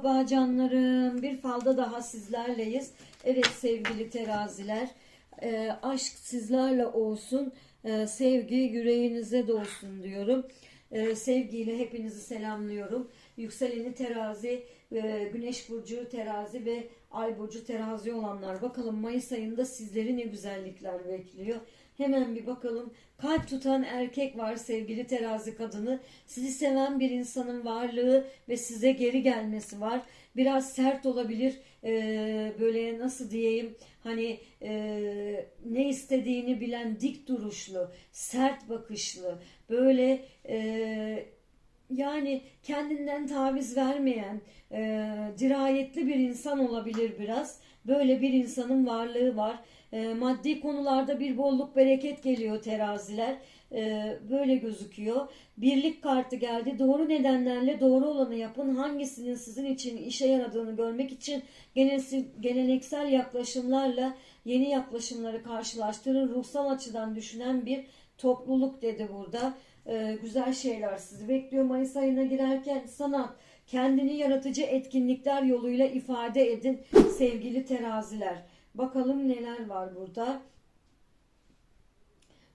sabah canlarım. Bir falda daha sizlerleyiz. Evet sevgili teraziler. e, aşk sizlerle olsun. E, sevgi yüreğinize dolsun diyorum. E, sevgiyle hepinizi selamlıyorum. Yükseleni terazi, e, güneş burcu terazi ve ay burcu terazi olanlar. Bakalım Mayıs ayında sizleri ne güzellikler bekliyor. Hemen bir bakalım. Kalp tutan erkek var sevgili terazi kadını. Sizi seven bir insanın varlığı ve size geri gelmesi var. Biraz sert olabilir. Ee, böyle nasıl diyeyim hani e, ne istediğini bilen dik duruşlu, sert bakışlı, böyle e, yani kendinden taviz vermeyen, e, dirayetli bir insan olabilir biraz. Böyle bir insanın varlığı var. E, maddi konularda bir bolluk bereket geliyor teraziler. E, böyle gözüküyor. Birlik kartı geldi. Doğru nedenlerle doğru olanı yapın. Hangisinin sizin için işe yaradığını görmek için genelsi- geleneksel yaklaşımlarla yeni yaklaşımları karşılaştırın. Ruhsal açıdan düşünen bir topluluk dedi burada. Ee, güzel şeyler sizi bekliyor Mayıs ayına girerken sanat kendini yaratıcı etkinlikler yoluyla ifade edin sevgili teraziler bakalım neler var burada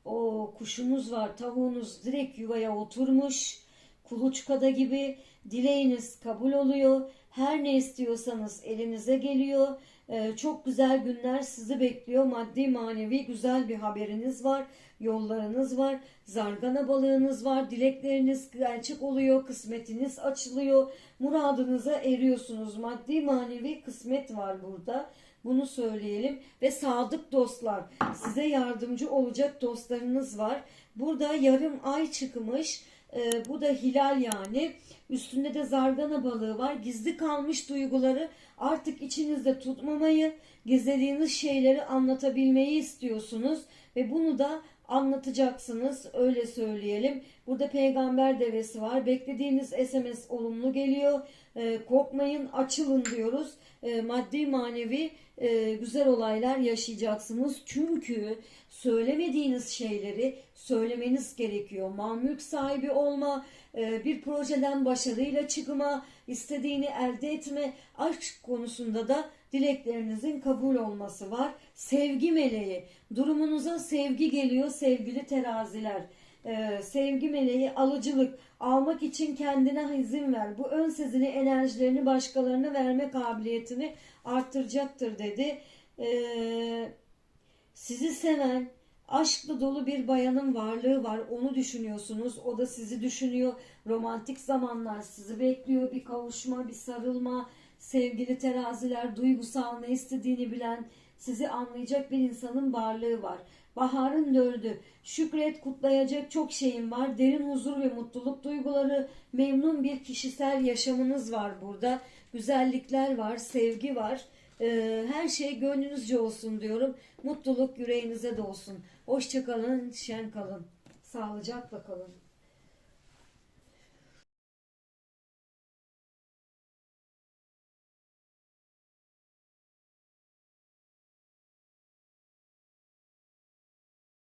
o kuşunuz var tavuğunuz direkt yuvaya oturmuş kuluçkada gibi dileğiniz kabul oluyor. Her ne istiyorsanız elinize geliyor. Ee, çok güzel günler sizi bekliyor. Maddi manevi güzel bir haberiniz var yollarınız var zargana balığınız var dilekleriniz gerçek oluyor kısmetiniz açılıyor. Muradınıza eriyorsunuz. Maddi manevi kısmet var burada. Bunu söyleyelim. Ve sadık dostlar size yardımcı olacak dostlarınız var. Burada yarım ay çıkmış ee, bu da hilal yani. Üstünde de zargana balığı var. Gizli kalmış duyguları artık içinizde tutmamayı, gizlediğiniz şeyleri anlatabilmeyi istiyorsunuz ve bunu da anlatacaksınız öyle söyleyelim. Burada peygamber devesi var. Beklediğiniz SMS olumlu geliyor. Ee, korkmayın açılın diyoruz. Ee, maddi manevi e, güzel olaylar yaşayacaksınız. Çünkü söylemediğiniz şeyleri söylemeniz gerekiyor. Mal mülk sahibi olma, e, bir projeden başarıyla çıkma, istediğini elde etme, aşk konusunda da dileklerinizin kabul olması var. Sevgi meleği, durumunuza sevgi geliyor sevgili teraziler. Ee, sevgi meleği alıcılık almak için kendine izin ver. Bu ön sezini enerjilerini başkalarına verme kabiliyetini arttıracaktır dedi. Ee, sizi seven aşkla dolu bir bayanın varlığı var. Onu düşünüyorsunuz. O da sizi düşünüyor. Romantik zamanlar sizi bekliyor. Bir kavuşma, bir sarılma. Sevgili teraziler duygusal ne istediğini bilen sizi anlayacak bir insanın varlığı var. Baharın dördü. Şükret kutlayacak çok şeyin var. Derin huzur ve mutluluk duyguları. Memnun bir kişisel yaşamınız var burada. Güzellikler var, sevgi var. Ee, her şey gönlünüzce olsun diyorum. Mutluluk yüreğinize dolsun. Hoşçakalın, şen kalın. Sağlıcakla kalın.